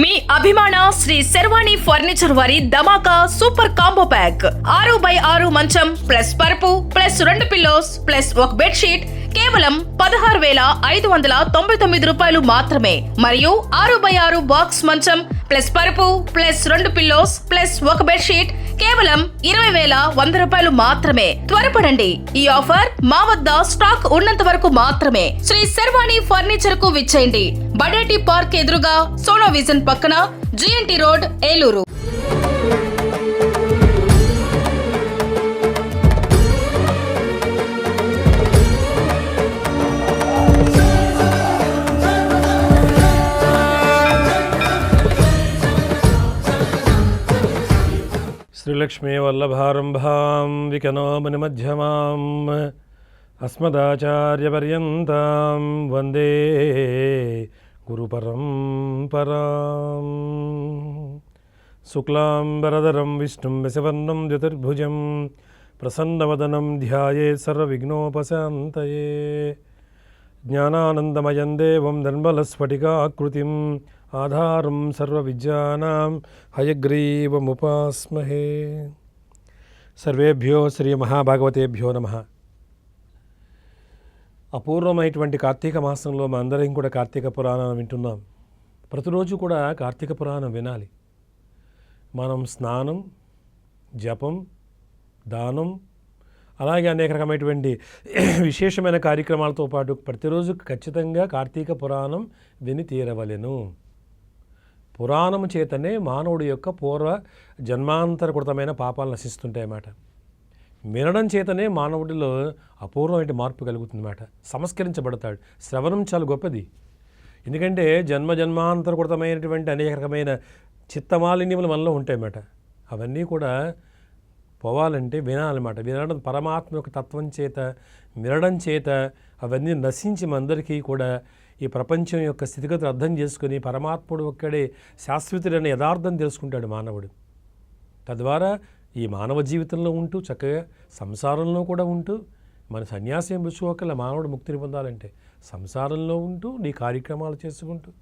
మీ అభిమాన శ్రీ శర్వాణి ఫర్నిచర్ వారి ధమాకా సూపర్ కాంబో ప్యాక్. ఆరు బై ఆరు మంచం ప్లస్ పరుపు ప్లస్ రెండు పిల్లోస్ ప్లస్ ఒక బెడ్షీట్ కేవలం పదహారు వేల ఐదు వందల తొంభై తొమ్మిది రూపాయలు మాత్రమే. మరియు ఆరు బై ఆరు బాక్స్ మంచం ప్లస్ పరుపు ప్లస్ రెండు పిల్లోస్ ప్లస్ ఒక బెడ్షీట్ కేవలం ఇరవై వేల వంద రూపాయలు మాత్రమే. త్వరపడండి. ఈ ఆఫర్ మా వద్ద స్టాక్ ఉన్నంత వరకు మాత్రమే. శ్రీ శర్వాణి ఫర్నిచర్కు విచ్చేయండి. బడేటి పార్క్ ఎదురుగా సోనో విజన్ పక్కన జిఎన్టీ రోడ్ ఏలూరు. శ్రీలక్ష్మీ వల్లభారంభాం వికనో మధ్యమాం అస్మదాచార్యపర్యంతం వందే గురుపరంపరాం శుక్లాంబరధరం విష్ణుం విశవర్ణం చతుర్భుజం ప్రసన్నవదనం ధ్యాయే సర్వవిఘ్నోపశాంతయే జ్ఞానానందమయం దేవం నిర్మలస్ఫటికాకృతిం ఆధారం సర్వవిద్యానాం హయగ్రీవముపాస్మహే. సర్వేభ్యో శ్రీ మహాభాగవతేభ్యో నమ. అపూర్వమైనటువంటి కార్తీక మాసంలో మా అందరం కూడా కార్తీక పురాణం వింటున్నాం. ప్రతిరోజు కూడా కార్తీక పురాణం వినాలి. మనం స్నానం జపం దానం అలాగే అనేక రకమైనటువంటి విశేషమైన కార్యక్రమాలతో పాటు ప్రతిరోజు ఖచ్చితంగా కార్తీక పురాణం విని తీరవలెను. పురాణము చేతనే మానవుడి యొక్క పూర్వ జన్మాంతరకృతమైన పాపాలు నశిస్తుంటాయన్నమాట వినడం చేతనే మానవుడిలో అపూర్వమైన మార్పు కలుగుతుందన్నమాట సంస్కరించబడతాడు. శ్రవణం చాలా గొప్పది. ఎందుకంటే జన్మ జన్మాంతరకృతమైనటువంటి అనేక రకమైన చిత్తమాలిన్యములు మనలో ఉంటాయన్నమాట అవన్నీ కూడా పోవాలంటే వినాలన్నమాట వినడం పరమాత్మ యొక్క తత్వం చేత వినడం చేత అవన్నీ నశించి మనందరికీ కూడా ఈ ప్రపంచం యొక్క స్థితిగతులు అర్థం చేసుకుని పరమాత్ముడు ఒక్కడే శాశ్వతుడైన యథార్థం తెలుసుకుంటాడు మానవుడు. తద్వారా ఈ మానవ జీవితంలో ఉంటూ చక్కగా సంసారంలో కూడా ఉంటూ మన సన్యాసం పుచ్చుకోకల మానవుడు ముక్తిని పొందాలంటే సంసారంలో ఉంటూ నీ కార్యక్రమాలు చేసుకుంటూ.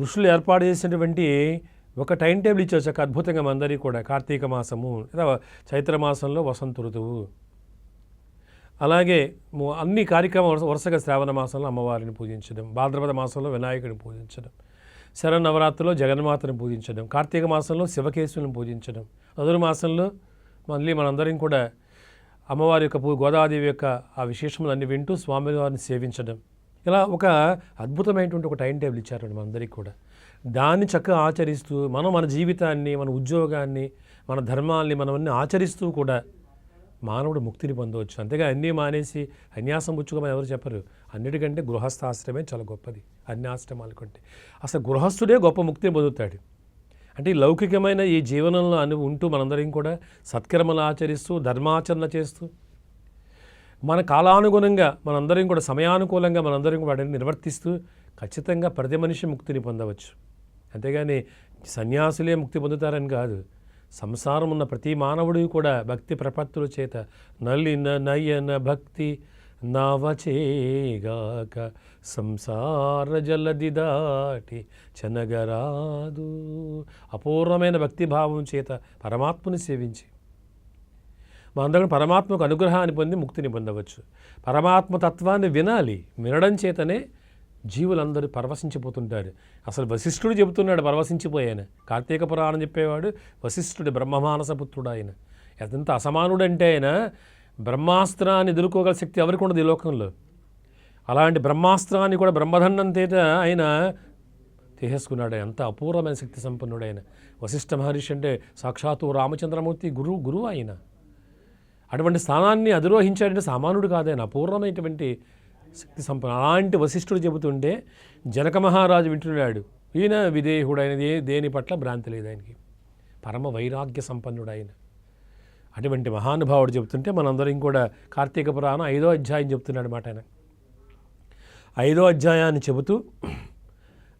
ఋషులు ఏర్పాటు చేసినటువంటి ఒక టైం టేబుల్ ఇచ్చారు చక్క అద్భుతంగా మందరి కూడా కార్తీక మాసము లేదా చైత్ర మాసంలో వసంత ఋతువు. అలాగే అన్ని కార్యక్రమాలు వరుసగా శ్రావణ మాసంలో అమ్మవారిని పూజించడం భాద్రపద మాసంలో వినాయకుడిని పూజించడం శరన్నవరాత్రిలో జగన్మాతను పూజించడం కార్తీక మాసంలో శివకేశులను పూజించడం అదురు మాసంలో మళ్ళీ మనందరం కూడా అమ్మవారి యొక్క పూ గోదాదేవి యొక్క ఆ విశేషములన్నీ వింటూ స్వామివారిని సేవించడం. ఇలా ఒక అద్భుతమైనటువంటి ఒక టైం టేబుల్ ఇచ్చారండి మనందరికీ కూడా. దాన్ని చక్కగా ఆచరిస్తూ మనం మన జీవితాన్ని మన ఉద్యోగాన్ని మన ధర్మాల్ని మనం ఆచరిస్తూ కూడా మానవుడు ముక్తిని పొందవచ్చు. అంతేగా అన్నీ మానేసి అన్యాసం పుచ్చుకోమని ఎవరు చెప్పరు. అన్నిటికంటే గృహస్థాశ్రమే చాలా గొప్పది. అన్ని ఆశ్రమాల కంటే. అసలు గృహస్థుడే గొప్ప ముక్తిని పొందుతాడు. అంటే లౌకికమైన ఈ జీవనంలో అని ఉంటూ మనందరం కూడా సత్కర్మలు ఆచరిస్తూ ధర్మాచరణ చేస్తూ మన కాలానుగుణంగా మనందరం కూడా సమయానుకూలంగా మనందరం కూడా వాటిని నిర్వర్తిస్తూ ఖచ్చితంగా ప్రతి మనిషి ముక్తిని పొందవచ్చు. అంతేగాని సన్యాసులే ముక్తి పొందుతారని కాదు. సంసారం ఉన్న ప్రతి మానవుడు కూడా భక్తి ప్రపత్తుల చేత నలిన నయన భక్తి నావచేగాక సంసార జలది దాటి చెనగరాదు. అపూర్వమైన భక్తి భావం చేత పరమాత్మని సేవించి మనందరం పరమాత్మకు అనుగ్రహాన్ని పొంది ముక్తిని పొందవచ్చు. పరమాత్మ తత్వాన్ని వినాలి వినడం చేతనే జీవులందరూ పరవశించిపోతుంటారు. అసలు వశిష్ఠుడు చెబుతున్నాడు పరవశించిపోయాను. కార్తీక పురాణం చెప్పేవాడు వశిష్ఠుడు బ్రహ్మమానసపుత్రుడు ఆయన. ఎంత అసమానుడంటే ఆయన బ్రహ్మాస్త్రాన్ని ఎదుర్కోగల శక్తి ఎవరికి ఉండదు ఈ లోకంలో. అలాంటి బ్రహ్మాస్త్రాన్ని కూడా బ్రహ్మదండం తేట ఆయన తీసేసుకున్నాడు ఎంత అపూర్వమైన శక్తి సంపన్నుడు ఆయన. వశిష్ఠ మహర్షి అంటే సాక్షాత్తు రామచంద్రమూర్తి గురువు గురువు ఆయన. అటువంటి స్థానాన్ని అధిరోహించాడంటే సామాన్యుడు ఆయన. అపూర్వమైనటువంటి శక్తి సంపన్న అలాంటి వశిష్ఠుడు చెబుతుంటే జనక మహారాజు వింటున్నాడు. ఈయన విదేహుడైనది దేని పట్ల భ్రాంతి లేదు ఆయనకి. పరమ వైరాగ్య సంపన్నుడు ఆయన అటువంటి మహానుభావుడు చెబుతుంటే మనందరం కూడా కార్తీక పురాణం ఐదో అధ్యాయం చెబుతున్నాడు మాట ఆయన. ఐదో అధ్యాయాన్ని చెబుతూ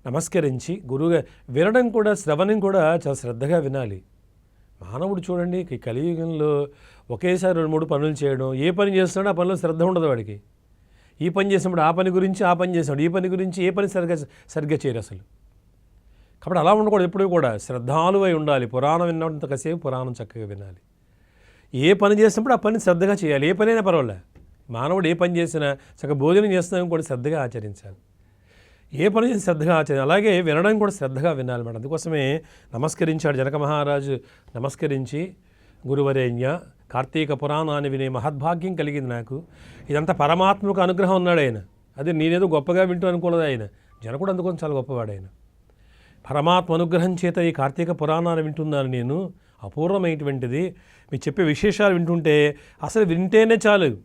నమస్కరించి గురువుగా వినడం కూడా శ్రవణం కూడా చాలా శ్రద్ధగా వినాలి. మానవుడు చూడండి కలియుగంలో ఒకేసారి రెండు మూడు పనులు చేయడం ఏ పని చేస్తున్నాడో ఆ పనిలో శ్రద్ధ ఉండదు వాడికి. ఈ పని చేసినప్పుడు ఆ పని గురించి ఆ పని చేసినప్పుడు ఈ పని గురించి ఏ పని సరిగ్గా సరిగ్గా చేయరు అసలు. కాబట్టి అలా ఉండకూడదు. ఎప్పుడూ కూడా శ్రద్ధాలువై ఉండాలి. పురాణం విన్నంత కాసేపు పురాణం చక్కగా వినాలి. ఏ పని చేసినప్పుడు ఆ పని శ్రద్ధగా చేయాలి. ఏ పనైనా పర్వాలే. మానవుడు ఏ పని చేసినా చక్కగా భోజనం చేస్తున్నాం కూడా శ్రద్ధగా ఆచరించాలి. ఏ పని చేసి శ్రద్ధగా ఆచరించాలి అలాగే వినడం కూడా శ్రద్ధగా వినాలి మేడం. అందుకోసమే నమస్కరించాడు జనక మహారాజు. నమస్కరించి గురువరేణ్య కార్తీక పురాణాన్ని వినే మహద్భాగ్యం కలిగింది నాకు. ఇదంతా పరమాత్మకు అనుగ్రహం ఉన్నాడు ఆయన. అది నేనేదో గొప్పగా వింటూ అనుకోలేదు ఆయన. జనకుడు అందుకొని చాలా గొప్పవాడు ఆయన. పరమాత్మ అనుగ్రహం చేత ఈ కార్తీక పురాణాలు వింటున్నాను నేను. అపూర్వమైనటువంటిది. మీరు చెప్పే విశేషాలు వింటుంటే అసలు వింటేనే చాలు.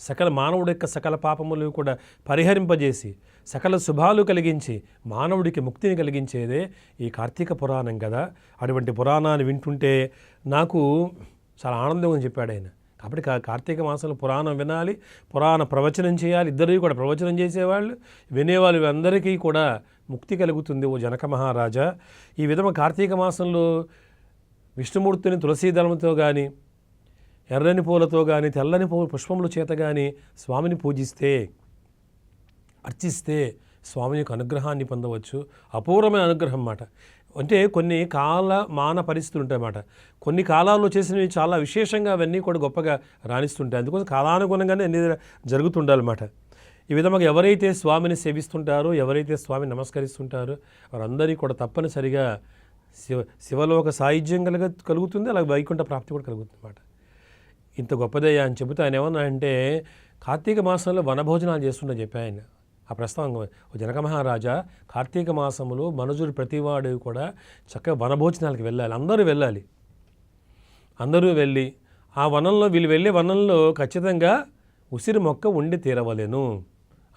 సకల మానవుడి యొక్క సకల పాపములు కూడా పరిహరింపజేసి సకల శుభాలు కలిగించి మానవుడికి ముక్తిని కలిగించేదే ఈ కార్తీక పురాణం కదా. అటువంటి పురాణాన్ని వింటుంటే నాకు చాలా ఆనందం అని చెప్పాడు ఆయన. కాబట్టి కా- కార్తీక మాసంలో పురాణం వినాలి పురాణ ప్రవచనం చేయాలి. ఇద్దరివి కూడా ప్రవచనం చేసేవాళ్ళు. వినేవాళ్ళు అందరికీ కూడా ముక్తి కలుగుతుంది ఓ జనక మహారాజా. ఈ విధంగా కార్తీక మాసంలో విష్ణుమూర్తిని తులసీదళంతో కానీ ఎర్రని పూలతో కానీ తెల్లని పూ పుష్పముల చేత కానీ స్వామిని పూజిస్తే అర్చిస్తే స్వామి యొక్క అనుగ్రహాన్ని పొందవచ్చు. అపూర్వమైన అనుగ్రహం అన్నమాట. అంటే కొన్ని కాల మాన పరిస్థితులు ఉంటాయన్నమాట కొన్ని కాలాల్లో చేసినవి చాలా విశేషంగా అవన్నీ కూడా గొప్పగా రాణిస్తుంటాయి. అందుకోసం కాలానుగుణంగానే అన్ని జరుగుతుండాలన్నమాట ఈ విధంగా ఎవరైతే స్వామిని సేవిస్తుంటారో ఎవరైతే స్వామిని నమస్కరిస్తుంటారో వారందరికీ కూడా తప్పనిసరిగా శివ శివలోక సాయుధ్యం కలుగ కలుగుతుంది అలాగే వైకుంఠ ప్రాప్తి కూడా కలుగుతుంది అన్నమాట. ఇంత గొప్పదయ్యా అని చెబుతా ఆయన ఏమన్నా అంటే కార్తీక మాసంలో వనభోజనాలు చేస్తుండే చెప్పి ఆయన. ఆ ప్రస్తావం ఓ జనక మహారాజా కార్తీక మాసములో మనుజుడు ప్రతివాడు కూడా చక్కగా వనభోజనాలకు వెళ్ళాలి. అందరూ వెళ్ళాలి. అందరూ వెళ్ళి ఆ వనంలో వీళ్ళు వెళ్ళే వనంలో ఖచ్చితంగా ఉసిరి మొక్క ఉండి తీరవలేను.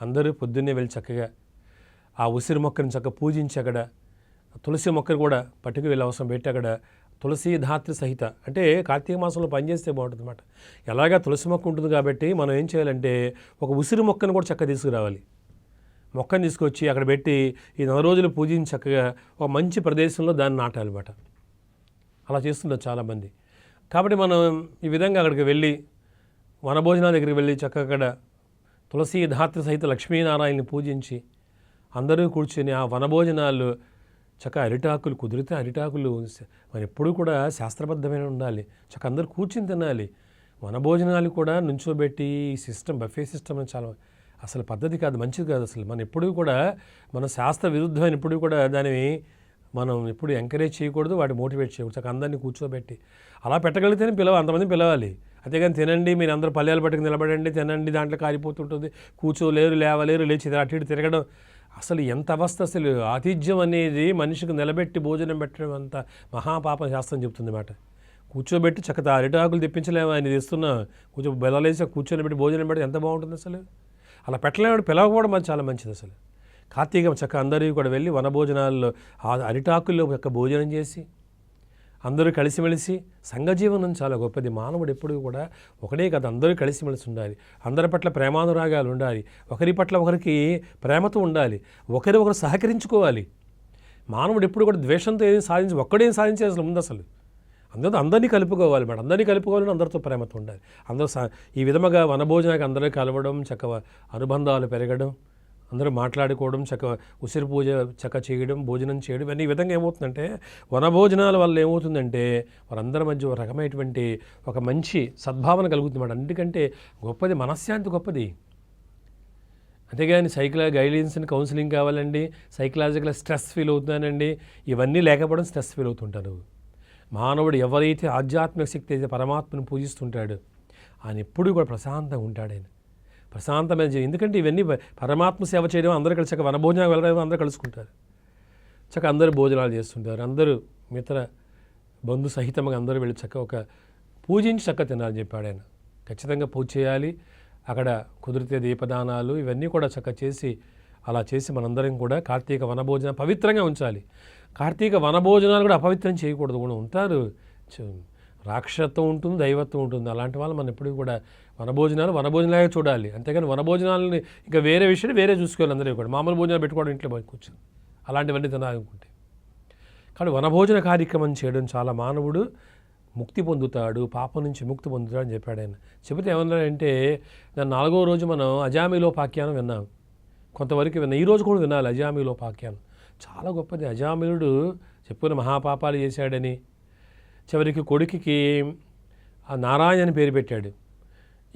అందరూ పొద్దున్నే వెళ్ళి చక్కగా ఆ ఉసిరి మొక్కని చక్కగా పూజించి అక్కడ తులసి మొక్కను కూడా పట్టుకు వెళ్ళి అవసరం పెట్టి అక్కడ తులసి ధాత్రి సహిత అంటే కార్తీక మాసంలో పనిచేస్తే బాగుంటుంది అనమాట ఎలాగా తులసి మొక్క ఉంటుంది కాబట్టి మనం ఏం చేయాలంటే ఒక ఉసిరి మొక్కను కూడా చక్కగా తీసుకురావాలి. మొక్కను తీసుకొచ్చి అక్కడ పెట్టి ఈ నెల రోజులు పూజించి చక్కగా ఒక మంచి ప్రదేశంలో దాన్ని నాటాలన్నమాట. అలా చేస్తున్నారు చాలామంది. కాబట్టి మనం ఈ విధంగా అక్కడికి వెళ్ళి వనభోజనాల దగ్గరికి వెళ్ళి చక్కగా అక్కడ తులసి ధాత్రి సహిత లక్ష్మీనారాయణని పూజించి అందరూ కూర్చొని ఆ వనభోజనాలు చక్క అరిటాకులు కుదిరితే అరిటాకులు మరి ఎప్పుడూ కూడా శాస్త్రబద్ధమైన ఉండాలి. చక్క అందరూ కూర్చుని తినాలి. వనభోజనాలు కూడా నుంచోబెట్టి ఈ సిస్టమ్ బఫే సిస్టమ్ అని చాలా అసలు పద్ధతి కాదు మంచిది కాదు అసలు. మనం ఎప్పుడూ కూడా మన శాస్త్ర విరుద్ధమైన ఎప్పుడూ కూడా దానిని మనం ఎప్పుడు ఎంకరేజ్ చేయకూడదు వాటి మోటివేట్ చేయకూడదు. చక్క అందరినీ కూర్చోబెట్టి. అలా పెట్టగలిగితేనే పిలవ అంతమంది పిలవాలి. అంతేగాని తినండి మీరు అందరూ పల్లెలు పట్టుకుని నిలబడండి తినండి దాంట్లో కారిపోతుంటుంది. కూర్చోలేరు లేవలేరు లేచి అటు ఇటు తిరగడం. అసలు ఎంత అవస్థ అసలు. ఆతిథ్యం అనేది మనిషికి నిలబెట్టి భోజనం పెట్టడం అంత మహాపాపం శాస్త్రం చెప్తుంది మాట. కూర్చోబెట్టి చక్కగా అరిటాకులు తెప్పించలేము ఆయన తెస్తున్నా కొంచెం బెలలేసి కూర్చొని పెట్టి భోజనం పెడితే ఎంత బాగుంటుంది అసలు? అలా పెట్టలేవాడు పిలవకపోవడం మంచి చాలా మంచిది అసలు. కార్తీకం చక్క అందరూ కూడా వెళ్ళి వనభోజనాల్లో ఆ అరిటాకుల్లో చక్క భోజనం చేసి అందరూ కలిసిమెలిసి సంఘజీవనం చాలా గొప్పది. మానవుడు ఎప్పుడూ కూడా ఒకటే కదా అందరూ కలిసిమెలిసి ఉండాలి. అందరి పట్ల ప్రేమానురాగాలు ఉండాలి. ఒకరి పట్ల ఒకరికి ప్రేమతో ఉండాలి. ఒకరి ఒకరు సహకరించుకోవాలి. మానవుడు ఎప్పుడు కూడా ద్వేషంతో ఏది సాధించి ఒక్కడేం సాధించే అసలు ఉంది అసలు. అందరూ అందరినీ కలుపుకోవాలి మేడం. అందరినీ కలుపుకోవాలని అందరితో ప్రేమతో ఉండాలి. అందరూ ఈ విధముగా వనభోజనానికి అందరూ కలవడం చక్కగా అనుబంధాలు పెరగడం అందరూ మాట్లాడుకోవడం చక్క ఉసిరి పూజ చక్క చేయడం భోజనం చేయడం ఇవన్నీ ఈ విధంగా ఏమవుతుందంటే వనభోజనాల వల్ల ఏమవుతుందంటే వారందరి మధ్య ఒక రకమైనటువంటి ఒక మంచి సద్భావన కలుగుతుంది మేడం. ఎందుకంటే గొప్పది మనశ్శాంతి గొప్పది. అంతేగాని సైకిల్ గైడెన్స్ని కౌన్సిలింగ్ కావాలండి సైకలాజికల్ స్ట్రెస్ ఫీల్ అవుతున్నానండి ఇవన్నీ లేకపోవడం స్ట్రెస్ ఫీల్ అవుతుంటారు. మానవుడు ఎవరైతే ఆధ్యాత్మిక శక్తి అయితే పరమాత్మను పూజిస్తుంటాడు ఆయన ఎప్పుడూ కూడా ప్రశాంతంగా ఉంటాడు ఆయన. ప్రశాంతమైన జీవితం. ఎందుకంటే ఇవన్నీ పరమాత్మ సేవ చేయడం అందరూ కలిసి చక్క వనభోజనాలు వెళ్ళడం అందరూ కలుసుకుంటారు. చక్క అందరూ భోజనాలు చేస్తుంటారు. అందరూ మిత్ర బంధు సహితంగా అందరూ వెళ్ళి చక్క ఒక పూజించి చక్క తినాలని చెప్పాడు ఆయన. ఖచ్చితంగా పూజ చేయాలి. అక్కడ కుదిరితే దీపదానాలు ఇవన్నీ కూడా చక్క చేసి అలా చేసి మనందరం కూడా కార్తీక వనభోజనం పవిత్రంగా ఉంచాలి. కార్తీక వనభోజనాలు కూడా అపవిత్రం చేయకూడదు కూడా ఉంటారు. రాక్షత్వం రాక్షసత్వం ఉంటుంది దైవత్వం ఉంటుంది. అలాంటి వాళ్ళు మనం ఎప్పుడు కూడా వనభోజనాలు వనభోజనాలే చూడాలి. అంతేకాని వనభోజనాలని ఇంకా వేరే విషయాన్ని వేరే చూసుకోవాలి అందరూ కూడా. మామూలు భోజనాలు పెట్టుకోవడం ఇంట్లో కూర్చొని. అలాంటివన్నీ తినాలనుకుంటే. కాబట్టి వనభోజన కార్యక్రమం చేయడం చాలా మానవుడు ముక్తి పొందుతాడు పాపం నుంచి ముక్తి పొందుతాడు అని చెప్పాడు ఆయన. చెబితే ఏమన్నాడంటే దాని నాలుగో రోజు మనం అజామిలో పాఖ్యానం విన్నాం. కొంతవరకు విన్నాం. ఈ రోజు కూడా వినాలి అజామీలో పాఖ్యానం చాలా గొప్పది. అజామిలుడు చెప్పుకున్న మహాపాపాలు చేశాడని. చివరికి కొడుకుకి ఆ నారాయణ అని పేరు పెట్టాడు.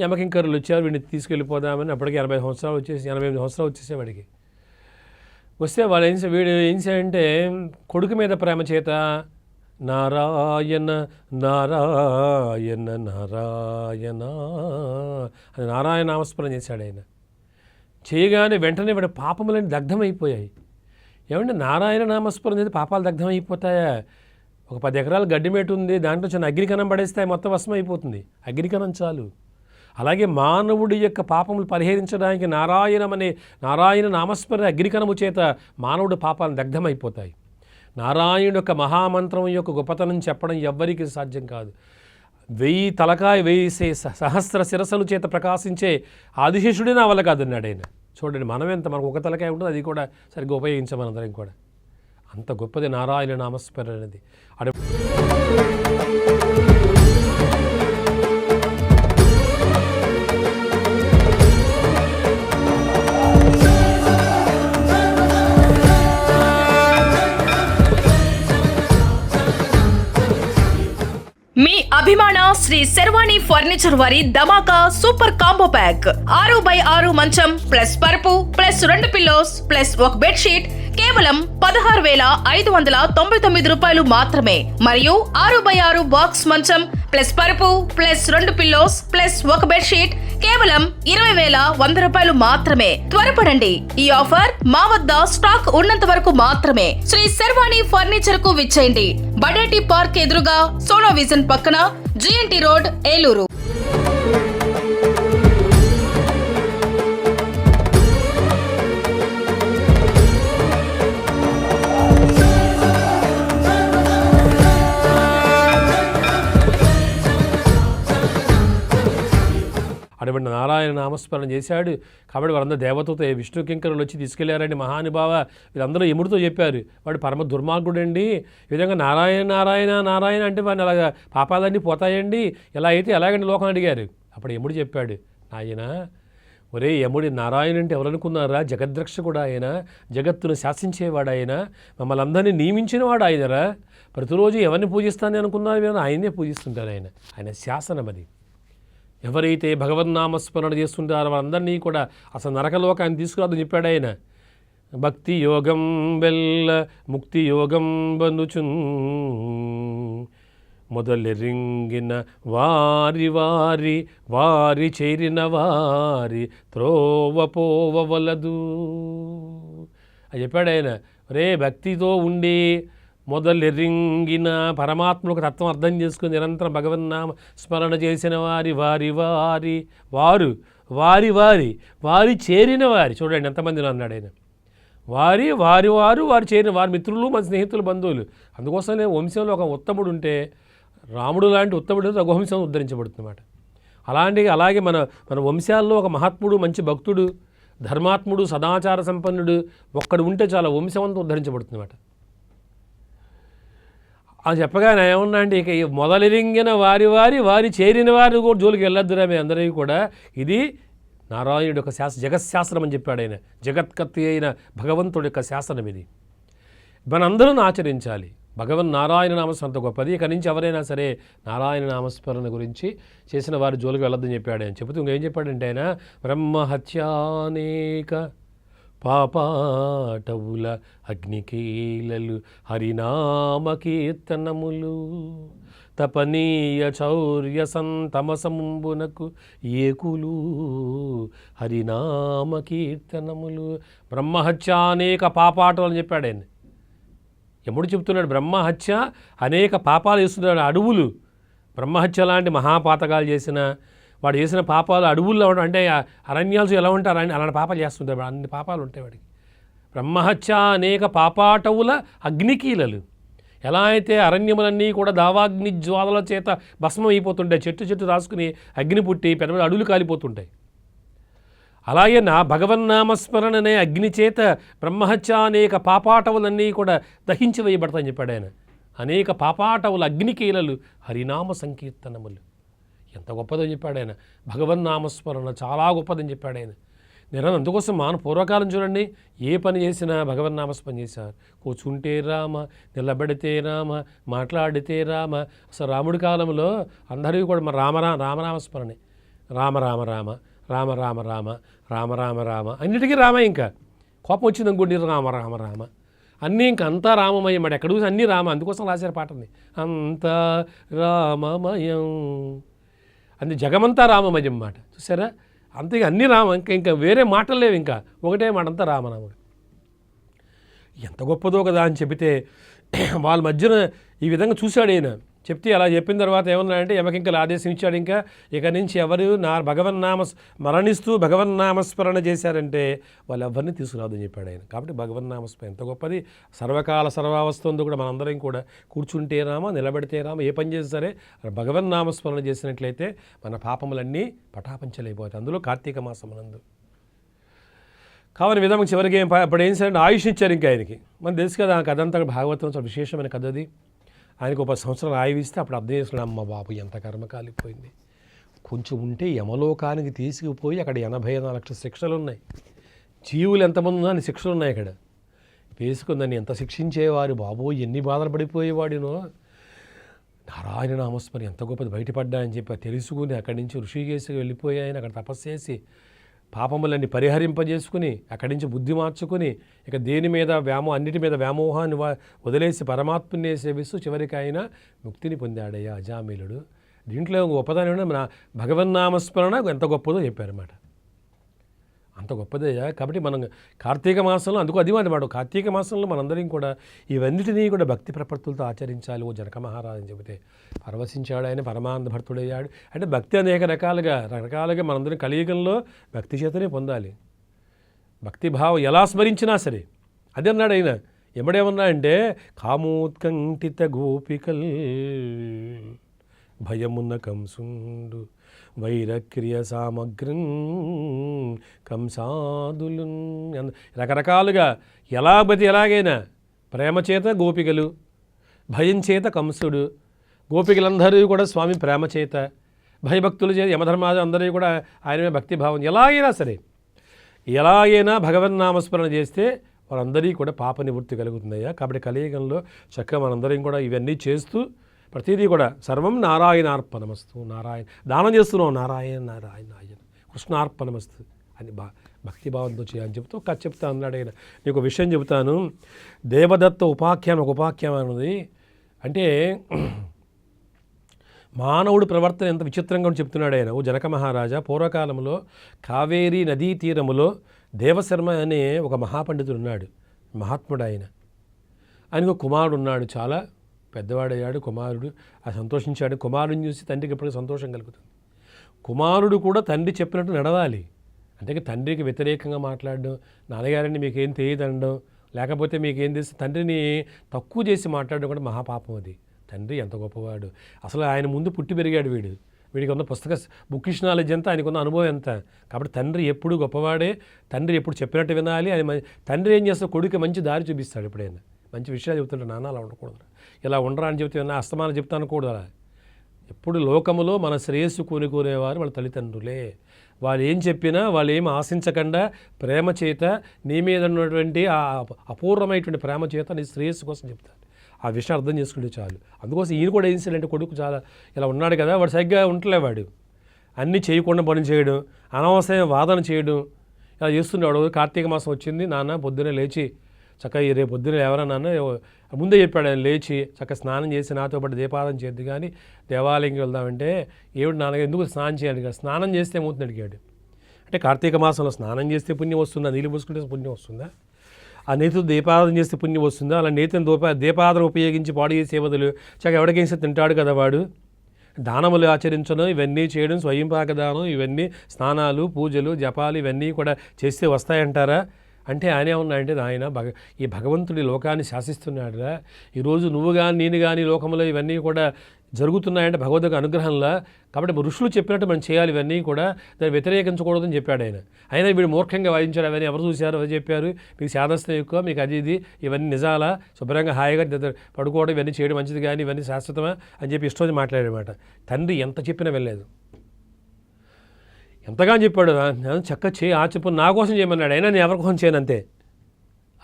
యమకింకరులు వచ్చారు వీడిని తీసుకెళ్ళిపోదామని అప్పటికి ఎనభై సంవత్సరాలు వచ్చేసి ఎనభై ఎనిమిది సంవత్సరాలు వచ్చేసే వాడికి. వస్తే వాళ్ళు ఏం వీడు ఏం చేయాలంటే కొడుకు మీద ప్రేమ చేత నారాయణ నారాయణ నారాయణ అని నారాయణ నామస్మరణ చేశాడు ఆయన. చేయగానే వెంటనే వాడి పాపములన్నీ దగ్ధమైపోయాయి. ఏమంటే నారాయణ నామస్మరణ చేస్తే పాపాలు దగ్ధమైపోతాయా? ఒక పది ఎకరాలు గడ్డిమేటు ఉంది దాంట్లో చిన్న అగ్నికణం పడేస్తే మొత్తం వశం అయిపోతుంది అగ్నికణం చాలు. అలాగే మానవుడి యొక్క పాపములు పరిహరించడానికి నారాయణం అనే నారాయణ నామస్మరణ అగ్నికణము చేత మానవుడి పాపాలు దగ్ధమైపోతాయి. నారాయణుడు యొక్క మహామంత్రం యొక్క గొప్పతనం చెప్పడం ఎవ్వరికీ సాధ్యం కాదు. వెయ్యి తలకాయ వెయ్యి సహస్ర శిరసలు చేత ప్రకాశించే ఆదిశేషుడే నా వల్ల కాదన్నాడు ఆయన. చూడండి మనం ఎంత మనకు ఒక తలకాయ ఉంటుంది అది కూడా సరిగ్గా ఉపయోగించమనందరం కూడా. అంత గొప్పది నారాయణ నామస్మరణ అనేది అడు మీ అభిమాన శ్రీ శర్వాణి ఫర్నిచర్ వారి ధమాకా సూపర్ కాంబో ప్యాక్. ఆరు బై ఆరు మంచం ప్లస్ పరుపు ప్లస్ రెండు పిల్లోస్ ప్లస్ ఒక బెడ్ షీట్ కేవలం పదహారు వేల ఐదు వందల తొంభై తొమ్మిది రూపాయలు మాత్రమే. మరియు ఆరు బై ఆరు బాక్స్ మంచం ప్లస్ పరుపు ప్లస్ రెండు పిల్లోస్ ప్లస్ ఒక బెడ్ షీట్ కేవలం ఇరవై వేల వంద రూపాయలు మాత్రమే. త్వరపడండి. ఈ ఆఫర్ మా వద్ద స్టాక్ ఉన్నంత వరకు మాత్రమే. శ్రీ శర్వాణి ఫర్నిచర్కు విచ్చేయండి. బడేటి పార్క్ ఎదురుగా సోనో విజన్ పక్కన జిఎన్టీ రోడ్ ఏలూరు. అటువంటి నారాయణ నామస్మరణ చేశాడు. కాబట్టి వారందరూ దేవతతో విష్ణు కింకరులు వచ్చి తీసుకెళ్ళారండి. మహానుభావ వీళ్ళందరూ ఎముడితో చెప్పారు. వాడు పరమ దుర్మార్గుడండి. ఈ విధంగా నారాయణ నారాయణ నారాయణ అంటే వాడిని అలాగా పాపాలన్నీ పోతాయండి. ఎలా అయితే ఎలాగండి లోకం అడిగారు. అప్పుడు యముడు చెప్పాడు నాయన ఒరే యముడి నారాయణ అంటే ఎవరనుకున్నారా? జగద్రక్షకుడు ఆయన జగత్తును శాసించేవాడు ఆయన మమ్మల్ని అందరినీ నియమించినవాడు ఆయనరా? ప్రతిరోజు ఎవరిని పూజిస్తానని అనుకున్నారు? మీరు పూజిస్తుంటారు ఆయన. ఆయన శాసనం అది ఎవరైతే భగవన్నామస్మరణ చేస్తుంటారో వారందరినీ కూడా అసలు నరకలోకాన్ని తీసుకురాదని చెప్పాడు ఆయన. భక్తి యోగం వెల్ల ముక్తి యోగం మొదలు మొదలెరింగిన వారి వారి వారి చేరిన వారి త్రోవ పోవలదు అని చెప్పాడు ఆయన. రే భక్తితో ఉండి మొదలెరింగిన పరమాత్మకు తత్వం అర్థం చేసుకుని నిరంతరం భగవన్నామ స్మరణ చేసిన వారి వారి వారి వారు వారి వారి వారి చేరిన వారి. చూడండి ఎంతమందిలో అన్నాడు ఆయన. వారి వారి వారు వారు చేరిన వారి మిత్రులు మన స్నేహితులు బంధువులు. అందుకోసమే వంశంలో ఒక ఉత్తముడు ఉంటే రాముడు లాంటి ఉత్తముడు రఘువంశం ఉద్ధరించబడుతుందన్నమాట. అలాంటి అలాగే మన మన వంశాల్లో ఒక మహాత్ముడు మంచి భక్తుడు ధర్మాత్ముడు సదాచార సంపన్నుడు ఒక్కడు ఉంటే చాలా వంశం అంతా ఉద్ధరించబడుతుందన్నమాట. అది చెప్పగానే ఏమన్నా అంటే ఇక ఈ వారి వారి వారి చేరిన వారి కూడా జోలికి వెళ్ళొద్దురా మీ అందరికీ కూడా. ఇది నారాయణుడు యొక్క శాస్త్ర జగత్శాస్త్రం అని చెప్పాడు ఆయన. జగత్కర్తి అయిన భగవంతుడి యొక్క శాస్త్రం ఇది. మనందరం ఆచరించాలి. భగవన్ నారాయణ నామస్మరణ అంత గొప్పది. ఇక నుంచి ఎవరైనా సరే నారాయణ నామస్మరణ గురించి చేసిన వారి జోలికి వెళ్ళొద్దని చెప్పాడు ఆయన. చెబుతూ ఇంకేం చెప్పాడంటే ఆయన బ్రహ్మహత్యానేక పాపాటవుల అగ్నికీలలు హరినామ కీర్తనములు. తపనీయ చౌర్య సంతమసంబునకు ఏకులు హరినామ కీర్తనములు. బ్రహ్మహత్య అనేక పాపాటలు అని చెప్పాడు ఆయన. యముడు చెప్తున్నాడు బ్రహ్మహత్య అనేక పాపాలు చేస్తున్నాడు అడవులు. బ్రహ్మహత్య లాంటి మహాపాతకాలు చేసిన వాడు చేసిన పాపాలు అడవుల్లో అంటే ఆ అరణ్యాలు ఎలా ఉంటారు అని అలాంటి పాపాలు చేస్తుంటారు. వాడు అన్ని పాపాలు ఉంటాయి వాడికి. బ్రహ్మహత్య అనేక పాపాటవుల అగ్నికీలలు. ఎలా అయితే అరణ్యములన్నీ కూడా దావాగ్ని జ్వాలల చేత భస్మం అయిపోతుంటాయి. చెట్టు చెట్టు రాసుకుని అగ్ని పుట్టి పెద్ద పెద్ద అడవులు కాలిపోతుంటాయి. అలాగే నా భగవన్నామస్మరణ అనే అగ్ని చేత బ్రహ్మహత్య అనేక పాపాటవులన్నీ కూడా దహించి వేయబడతాయని చెప్పాడు ఆయన. అనేక పాపాటవుల అగ్నికీలలు హరినామ సంకీర్తనములు. ఎంత గొప్పదో చెప్పాడు ఆయన. భగవన్నామస్మరణ చాలా గొప్పదని చెప్పాడు ఆయన. నిరంతరం అందుకోసం మాన పూర్వకాలం చూడండి ఏ పని చేసినా భగవన్నామస్మరణ చేశారు. కూర్చుంటే రామ నిలబడితే రామ మాట్లాడితే రామ. అసలు రాముడి కాలంలో అందరికీ కూడా మన రామరా రామనామస్మరణే రామ రామ రామ రామ రామ రామ రామ రామ రామ అన్నిటికీ రామ ఇంకా. కోపం వచ్చింది అనుకోండి రామ రామ రామ. అన్నీ ఇంక అంతా రామమయం. మరి ఎక్కడ చూసి అన్నీ రామ. అందుకోసం రాశారు పాటని అంతా రామమయం. అది జగమంతా రామమయం మాట. చూసారా అంతే అన్ని రామ ఇంకా ఇంకా వేరే మాటలు లేవు ఇంకా. ఒకటే మాట అంతా రామనాముడు. ఎంత గొప్పదో కదా అని చెబితే వాళ్ళ మధ్యన ఈ విధంగా చూశాడు ఈయన. చెప్తే అలా చెప్పిన తర్వాత ఏమన్నాడంటే యమకింకలు ఆదేశం ఇచ్చాడు ఇంకా. ఇక నుంచి ఎవరు నా భగవన్నామ మరణిస్తూ భగవన్నామస్మరణ చేశారంటే వాళ్ళు ఎవరిని తీసుకురాదని చెప్పాడు ఆయన. కాబట్టి భగవన్నామస్మరణ ఎంత గొప్పది. సర్వకాల సర్వావస్థంతో కూడా మనందరం కూడా కూర్చుంటే రామా నిలబెడితే రామా ఏ పని చేసి సరే భగవన్నామస్మరణ చేసినట్లయితే మన పాపములన్నీ పటాపంచలైపోతాయి. అందులో కార్తీక మాసం నందు కావని విధంగా చివరికి ఏం ఇప్పుడు ఏం సరే ఆయుష్ ఇచ్చారు ఇంకా ఆయనకి. మనం తెలుసు కదా ఆ కథ అంతా భాగవతం చాలా విశేషమైన కథ అది. ఆయనకు ఒక సంవత్సరం సంవత్సరాలు అప్పుడు అర్థం చేసుకున్నాం అమ్మ బాబు ఎంత కర్మ కాలిపోయింది. కొంచెం ఉంటే యమలోకానికి తీసుకుపోయి అక్కడ ఎనభై నాలుగు లక్షల శిక్షలు ఉన్నాయి జీవులు ఎంతమంది ఉన్నా శిక్షలు ఉన్నాయి అక్కడ. వేసుకుందని ఎంత శిక్షించేవారు? బాబు ఎన్ని బాధలు పడిపోయేవాడినో. నారాయణ నామస్మరి ఎంత గొప్పది బయటపడ్డా అని చెప్పి తెలుసుకుని అక్కడి నుంచి ఋషికేశ్కి వెళ్ళిపోయాయని అక్కడ తపస్సు చేసి పాపములన్నీ పరిహరింపజేసుకుని అక్కడి నుంచి బుద్ధి మార్చుకుని ఇక దేని మీద వ్యామో అన్నిటి మీద వ్యామోహాన్ని వ- వదిలేసి పరమాత్మనే సేవిస్తూ చివరికి ఆయన ముక్తిని పొందాడయ్యా అజామీలుడు దీంట్లో గొప్పదాని ఏమంటే భగవన్నామస్మరణ ఎంత గొప్పదో చెప్పారన్నమాట. అంత గొప్పదయ్యా. కాబట్టి మనం కార్తీక మాసంలో అందుకు అది మాట కార్తీక మాసంలో మనందరం కూడా ఇవన్నిటినీ కూడా భక్తి ప్రపత్తులతో ఆచరించాలి. ఓ జనక మహారాజు అని చెబితే పరవశించాడు ఆయన పరమానంద భక్తుడయ్యాడు అంటే భక్తి అనేక రకాలుగా రకరకాలుగా మనందరం కలియుగంలో భక్తి చేతనే పొందాలి. భక్తి భావం ఎలా స్మరించినా సరే. అది అన్నాడు ఆయన. ఎమ్మడేమన్నా అంటే కామోత్కంఠిత గోపికల్ భయమున్న కంసుండు వైరక్రియ సామగ్రం కంసాదులు రకరకాలుగా ఎలా బతి ఎలాగైనా ప్రేమ చేత గోపికలు భయం చేత కంసుడు గోపికలందరూ కూడా స్వామి ప్రేమ చేత భయభక్తులు చేత యమధర్మాజు అందరూ కూడా ఆయన భక్తిభావం. ఎలాగైనా సరే ఎలాగైనా భగవన్నామస్మరణ చేస్తే వారందరికీ కూడా పాప నివృత్తి కలుగుతుందయ్యా. కాబట్టి కలియుగంలో చక్కగా మనందరం కూడా ఇవన్నీ చేస్తూ ప్రతిదీ కూడా సర్వం నారాయణార్పణమస్తు నారాయణ దానం చేస్తున్నాం నారాయణ నారాయణ నారాయణ కృష్ణార్పణమస్తు అని బా భక్తిభావంతో చేయాలని చెప్తూ కథ చెప్తా అన్నాడు ఆయన. నీకు ఒక విషయం చెబుతాను. దేవదత్త ఉపాఖ్యానం ఒక ఉపాఖ్యానం అన్నది అంటే మానవుడు ప్రవర్తన ఎంత విచిత్రంగా ఉందో చెప్తున్నాడు ఆయన. ఓ జనక మహారాజా పూర్వకాలంలో కావేరీ నదీ తీరములో దేవశర్మ అనే ఒక మహాపండితుడు ఉన్నాడు మహాత్ముడు ఆయన. ఆయనకు ఒక కుమారుడు ఉన్నాడు చాలా. పెద్దవాడయ్యాడు కుమారుడు ఆ సంతోషించాడు. కుమారుడిని చూసి తండ్రికి ఎప్పటికీ సంతోషం కలుగుతుంది. కుమారుడు కూడా తండ్రి చెప్పినట్టు నడవాలి. అంటే తండ్రికి వ్యతిరేకంగా మాట్లాడడం నాన్నగారిని మీకేం తెలియదనడం లేకపోతే మీకేం తెలిసి తండ్రిని తక్కువ చేసి మాట్లాడడం కూడా మహాపాపం అది. తండ్రి ఎంత గొప్పవాడు. అసలు ఆయన ముందు పుట్టి పెరిగాడు వీడు. వీడికి ఉన్న పుస్తక బుక్కిష్ నాలెడ్జ్ ఎంత ఆయనకున్న అనుభవం ఎంత? కాబట్టి తండ్రి ఎప్పుడు గొప్పవాడే. తండ్రి ఎప్పుడు చెప్పినట్టు వినాలి. ఆయన తండ్రి ఏం చేస్తాడు? కొడుకు మంచి దారి చూపిస్తాడు ఎప్పుడైనా. మంచి విషయాలు చెబుతుంటాడు. నాన్న అలా ఉండకూడదు. ఇలా ఉండరా అని చెప్తే అస్తమానం చెప్తాను కూడా ఎప్పుడు లోకములో మన శ్రేయస్సు కోరుకునేవారు వాళ్ళ తల్లిదండ్రులే. వాళ్ళు ఏం చెప్పినా వాళ్ళు ఏం ఆశించకుండా ప్రేమ చేత నీ మీద ఉన్నటువంటి ఆ అపూర్వమైనటువంటి ప్రేమ చేత నీ శ్రేయస్సు కోసం చెప్తారు. ఆ విషయం అర్థం చేసుకుంటే చాలు. అందుకోసం ఈయన కూడా ఏం చేయాలంటే కొడుకు చాలా ఇలా ఉన్నాడు కదా వాడు సరిగ్గా ఉండలేవాడు అన్నీ చేయకుండా పని చేయడం అనవసరమైన వాదన చేయడం ఇలా చేస్తున్నాడు కార్తీక మాసం వచ్చింది నాన్న పొద్దున్నే లేచి చక్కగా రేపు పొద్దున్న ఎవరన్నా నాన్న ముందే చెప్పాడు ఆయన లేచి చక్కగా స్నానం చేసి నాతో పాటు దీపారం చేద్దు కానీ దేవాలయంకి వెళ్దామంటే ఏమిటి నాన్నగారు ఎందుకు స్నానం చేయాలి కదా? స్నానం చేస్తే ఏమవుతుంది అడిగాడు అంటే కార్తీక మాసంలో స్నానం చేస్తే పుణ్యం వస్తుందా? నీళ్ళు పోసుకుంటే పుణ్యం వస్తుందా? ఆ నేతితో దీపారాధన చేస్తే పుణ్యం వస్తుందా? అలా నేతిని దూప దీపారాధన ఉపయోగించి పాడు చేసే బదులు చక్కగా ఎవడికేసి తింటాడు కదా వాడు? దానములు ఆచరించడం ఇవన్నీ చేయడం స్వయం పాకదానం ఇవన్నీ స్నానాలు పూజలు జపాలు ఇవన్నీ కూడా చేస్తే వస్తాయంటారా? అంటే ఆయన ఏమన్నా అంటే ఆయన భగ ఈ భగవంతుడి లోకాన్ని శాసిస్తున్నాడురా. ఈరోజు నువ్వు కానీ నేను కానీ లోకంలో ఇవన్నీ కూడా జరుగుతున్నాయంటే భగవద్గీత అనుగ్రహంలా. కాబట్టి ఋషులు చెప్పినట్టు మనం చేయాలి ఇవన్నీ కూడా. దాన్ని వ్యతిరేకించకూడదని చెప్పాడు ఆయన. అయినా వీడు మూర్ఖంగా వాయించాడు అవన్నీ ఎవరు చూశారు? ఎవరు చెప్పారు? మీకు శాదస్థం ఎక్కువ మీకు అది ఇది ఇవన్నీ నిజాలా? శుభ్రంగా హాయిగా నిద్ర పడుకోవడం ఇవన్నీ చేయడం మంచిది కానీ ఇవన్నీ శాశ్వతమా? అని చెప్పి ఇష్టం మాట్లాడాడనమాట తండ్రి ఎంత చెప్పినా వెళ్ళలేదు ఎంతగా చెప్పాడు నేను చక్క చేయి ఆ చెప్పు నా కోసం చేయమన్నాడు. అయినా నేను ఎవరి కోసం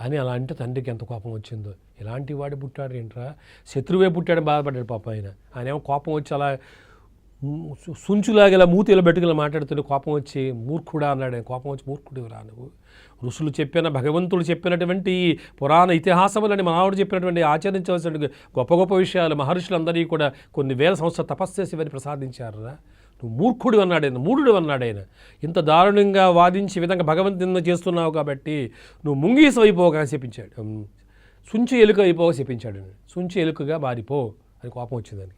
అని అలా అంటే తండ్రికి ఎంత కోపం వచ్చిందో. ఇలాంటి వాడు పుట్టాడు ఏంట్రా? శత్రువే పుట్టాడు బాధపడ్డాడు పాప ఆయన. ఆయన ఏమో కోపం వచ్చి అలా సుంచులాగేలా మూతి ఇలా మూతిలో పెట్టుకుని మాట్లాడుతుంటే కోపం వచ్చి మూర్ఖుడా అన్నాడు కోపం వచ్చి మూర్ఖుడు రా నువ్వు. ఋషులు చెప్పిన భగవంతుడు చెప్పినటువంటి ఈ పురాణ ఇతిహాసములని మనవాడు చెప్పినటువంటి ఆచరించవలసిన గొప్ప గొప్ప విషయాలు మహర్షులందరికీ కూడా కొన్ని వేల సంవత్సరాలు తపస్సు చేసి ఇవన్నీ ప్రసాదించారు నువ్వు మూర్ఖుడు అన్నాడైన మూఢుడు అన్నాడైన ఇంత దారుణంగా వాదించి విధంగా భగవంతుని చేస్తున్నావు కాబట్టి నువ్వు ముంగీసు అయిపోగా చెప్పించాడు సుంచి ఎలుక అయిపోగా చెప్పించాడు సుంచి ఎలుకగా మారిపో అని కోపం వచ్చిందని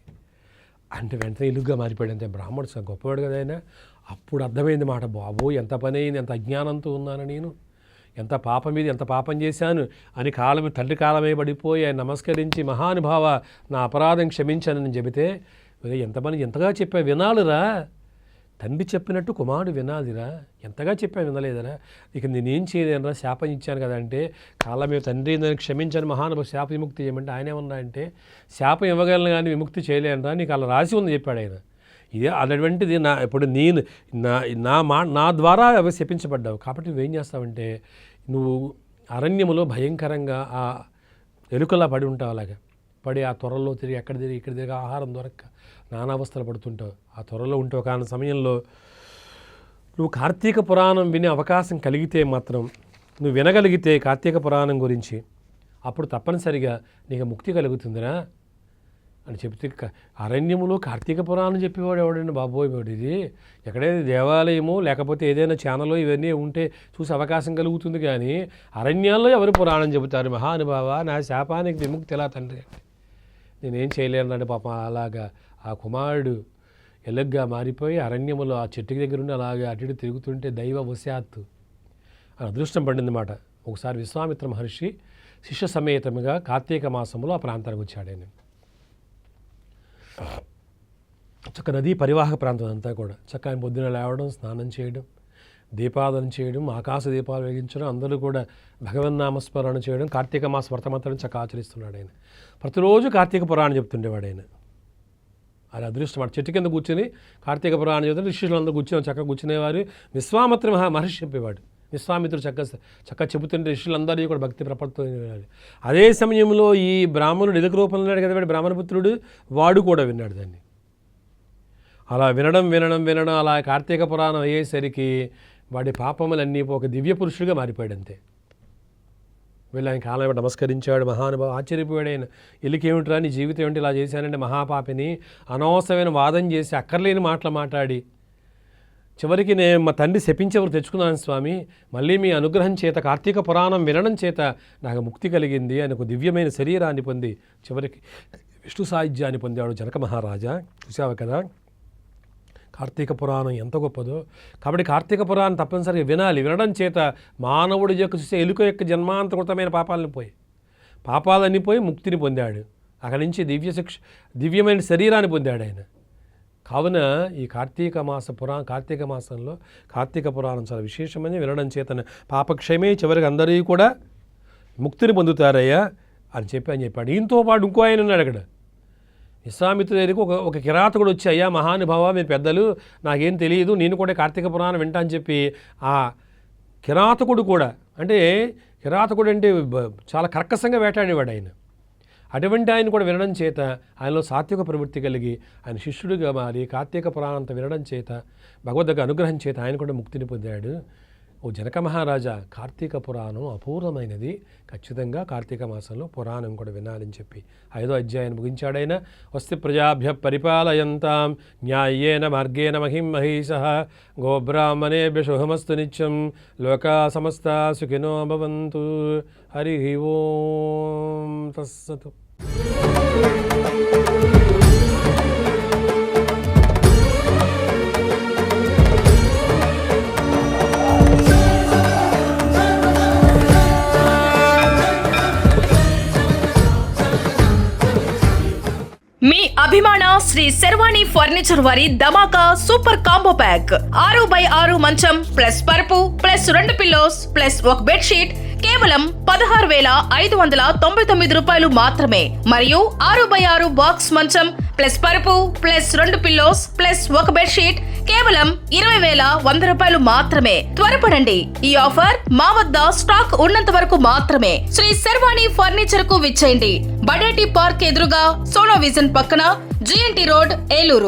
అంటే వెంటనే ఇలుగ్గా మారిపోయాడు. అంతే బ్రాహ్మణుడు సార్ గొప్పవాడు కదా ఆయన. అప్పుడు అర్థమైంది మాట బాబో ఎంత పని అయింది ఎంత అజ్ఞానంతో ఉన్నాను నేను. ఎంత పాపం మీద ఎంత పాపం చేశాను అని కాలం తండ్రి కాలమే పడిపోయి ఆయన నమస్కరించి మహానుభావ నా అపరాధం క్షమించానని చెబితే "ఒరేయ్, ఎంతమంది ఎంతగా చెప్పా వినాలిరా. తండ్రి చెప్పినట్టు కుమారుడు వినాలిరా. ఎంతగా చెప్పా వినలేదరా. ఇక నేనేం చేయలేనురా? శాపం ఇచ్చాను కదా అంటే కాలం మీద తండ్రి నన్ను క్షమించాను మహానుభావ శాప విముక్తి చేయమంటే ఆయన ఏమన్నా అంటే శాపం ఇవ్వగలను కానీ విముక్తి చేయలేనురా నీకు అలా రాసి ఉంది చెప్పాడు ఆయన. ఇది అటువంటిది నా ఇప్పుడు నేను నా నా మా నా ద్వారా అవి శపించబడ్డావు. కాబట్టి నువ్వేం చేస్తావంటే నువ్వు అరణ్యములో భయంకరంగా ఆ ఎలుకలా పడి ఉంటావు అలాగా. పడి ఆ త్వరలో తిరిగి ఎక్కడ తిరిగి ఇక్కడ తిరిగి ఆహారం దొరక్క నానావస్థలు పడుతుంటావు. ఆ త్వరలో ఉంటావు కానీ సమయంలో నువ్వు కార్తీక పురాణం వినే అవకాశం కలిగితే మాత్రం నువ్వు వినగలిగితే కార్తీక పురాణం గురించి అప్పుడు తప్పనిసరిగా నీకు ముక్తి కలుగుతుందిరా అని చెప్తే అరణ్యములో కార్తీక పురాణం చెప్పేవాడు ఎవడండి బాబోయ్ వాడు ఇది? ఎక్కడైనా దేవాలయము లేకపోతే ఏదైనా ఛానల్లో ఇవన్నీ ఉంటే చూసే అవకాశం కలుగుతుంది కానీ అరణ్యాల్లో ఎవరు పురాణం చెబుతారు? మహానుభావ నా శాపానికి విముక్తి ఎలా తండ్రి అంటే. నేనేం చేయలేనంటే పాపం అలాగా. ఆ కుమారుడు ఎలుగ్గా మారిపోయి అరణ్యములో ఆ చెట్టు దగ్గర ఉండి అలాగే అటు ఇటు తిరుగుతుంటే దైవ వశాత్తు అని అదృష్టం పడిందన్నమాట ఒకసారి విశ్వామిత్ర మహర్షి శిష్య సమేతముగా కార్తీక మాసంలో ఆ ప్రాంతానికి వచ్చాడని చక్క నదీ పరివాహక ప్రాంతం అంతా కూడా. చక్క ఆయన పొద్దున లేవడం స్నానం చేయడం దీపాదన చేయడం ఆకాశ దీపాలు వెలిగించడం అందరూ కూడా భగవన్నామస్మరణ చేయడం కార్తీక మాస వ్రతమంతరం చక్క ఆచరిస్తున్నాడు ఆయన. ప్రతిరోజు కార్తీక పురాణం చెప్తుండేవాడు ఆయన. అది అదృష్టం. వాడు చెట్టు కింద కూర్చొని కార్తీక పురాణం చెప్తే ఋషులందరూ కూర్చొని చక్కగా కూర్చునేవారు. విశ్వామిత్ర మహా మహర్షి చెప్పేవాడు. విశ్వామిత్రుడు చక్క చక్క చెబుతుంటే ఋషులందరినీ కూడా భక్తి ప్రపడుతూ అదే సమయంలో ఈ బ్రాహ్మణుడు ఎదుక రూపంలో ఉన్నాడు కదా బ్రాహ్మణపుత్రుడు వాడు కూడా విన్నాడు దాన్ని. అలా వినడం వినడం వినడం అలా కార్తీక పురాణం అయ్యేసరికి వాడి పాపములన్నీ ఒక దివ్య పురుషుడిగా మారిపోయాడు అంతే వెళ్ళి ఆయన కాలం నమస్కరించాడు. మహానుభావ ఆశ్చర్యపోయాడు ఆయన ఎలికేమిట్రా నీ జీవితం ఏమిటి ఇలా చేశానంటే మహాపాపిని అనవసరమైన వాదం చేసి అక్కర్లేని మాటలు మాట్లాడి చివరికి నేను మా తండ్రి శపించేవారు తెచ్చుకున్నాను స్వామి మళ్ళీ మీ అనుగ్రహం చేత కార్తీక పురాణం వినడం చేత నాకు ముక్తి కలిగింది. అని ఒక దివ్యమైన శరీరాన్ని పొంది చివరికి విష్ణు సాహిత్యాన్ని పొందాడు జనక మహారాజా. చూసావు కదా? కార్తీక పురాణం ఎంత గొప్పదో. కాబట్టి కార్తీక పురాణం తప్పనిసరిగా వినాలి. వినడం చేత మానవుడి యొక్క చూసే ఎలుక యొక్క జన్మాంతకృతమైన పాపాలను పోయి పాపాలన్నీ పోయి ముక్తిని పొందాడు. అక్కడి నుంచి దివ్య శిక్ష దివ్యమైన శరీరాన్ని పొందాడు ఆయన. కావున ఈ కార్తీక మాస పురా కార్తీక మాసంలో కార్తీక పురాణం చాలా విశేషమని వినడం చేతన పాపక్షయమే చివరికి అందరూ కూడా ముక్తిని పొందుతారయ్యా అని చెప్పి అని చెప్పాడు. ఈయనతో పాటు ఇంకో ఆయన ఉన్నాడు అక్కడ. విశ్వామిత్రుడి దగ్గరికి ఒక ఒక కిరాతకుడు వచ్చి అయ్యా మహానుభావ మీ పెద్దలు నాకేం తెలియదు నేను కూడా కార్తీక పురాణం వింటా అని చెప్పి ఆ కిరాతకుడు కూడా అంటే కిరాతకుడు అంటే చాలా కర్కశంగా వేటాడేవాడు ఆయన. అటువంటి ఆయన కూడా వినడం చేత ఆయనలో సాత్విక ప్రవృత్తి కలిగి ఆయన శిష్యుడిగా మారి కార్తీక పురాణంతో వినడం చేత భగవద్గ అనుగ్రహం చేత ఆయన కూడా ముక్తిని పొందాడు. ఓ జనక మహారాజా కార్తీక పురాణం అపూర్వమైనది. ఖచ్చితంగా కార్తీక మాసంలో పురాణం కూడా వినాలని చెప్పి ఐదో అధ్యాయం ముగించాడైనా వస్తి ప్రజాభ్య పరిపాలయంతాం న్యాయేన మార్గేణ మహిం మహీష గోబ్రాహ్మణేభ్య శుభమస్తు నిత్యం లోకా సమస్త సుఖినో భవంతు హరి ఓం తస్సతు. అభిమాన శ్రీ శర్వాణి ఫర్నిచర్ వారి ధమాకా సూపర్ కాంబో ప్యాక్. ఆరు బై ఆరు మంచం ప్లస్ పరుపు ప్లస్ రెండు పిల్లోస్ ప్లస్ ఒక బెడ్షీట్ కేవలం పదహారు వేల ఐదు వందల తొంభై తొమ్మిది రూపాయలు మాత్రమే. మరియు ఆరు బై ఆరు బాక్స్ మంచం ప్లస్ పరుపు ప్లస్ రెండు పిల్లోస్ ప్లస్ ఒక బెడ్షీట్ కేవలం ఇరవై వేల వంద రూపాయలు మాత్రమే. త్వరపడండి. ఈ ఆఫర్ మా వద్ద స్టాక్ ఉన్నంత వరకు మాత్రమే. శ్రీ శర్వాణి ఫర్నిచర్కు విచ్చేయండి. బడేటి పార్క్ ఎదురుగా సోనో విజన్ పక్కన జిఎన్టీ రోడ్ ఏలూరు.